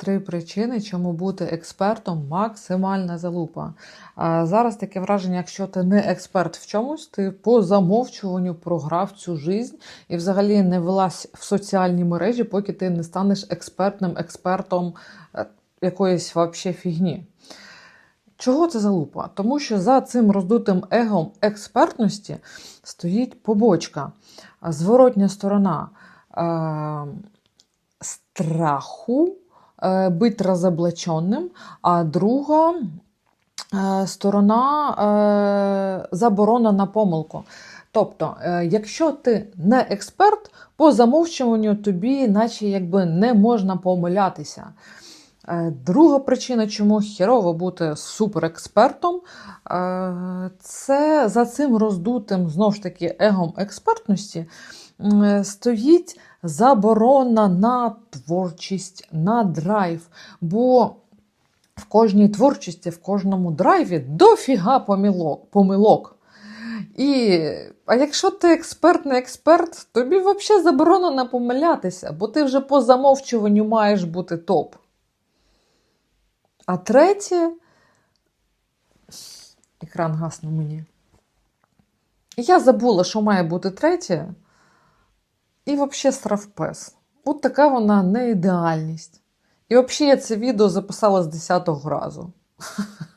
Три причини, чому бути експертом максимальна залупа. А зараз таке враження, якщо ти не експерт в чомусь, ти по замовчуванню програв цю жизнь і взагалі не велась в соціальні мережі, поки ти не станеш експертним експертом е, якоїсь вообще фігні. Чого це залупа? Тому що за цим роздутим егом експертності стоїть побочка, зворотня сторона е, страху е, бути розоблаченим, а друга е, сторона е, заборона на помилку. Тобто, якщо ти не експерт, по замовчуванню тобі, наче якби не можна помилятися. Друга причина, чому херово бути суперекспертом, це за цим роздутим знову ж таки егом експертності стоїть заборона на творчість, на драйв. Бо в кожній творчості, в кожному драйві дофіга помилок. помилок. І, а якщо ти експерт, не експерт, тобі взагалі заборонено помилятися, бо ти вже по замовчуванню маєш бути топ. А третє, екран гаснув мені. Я забула, що має бути третє. І взагалі стравпес. От така вона неідеальність. І взагалі я це відео записала з 10-го разу.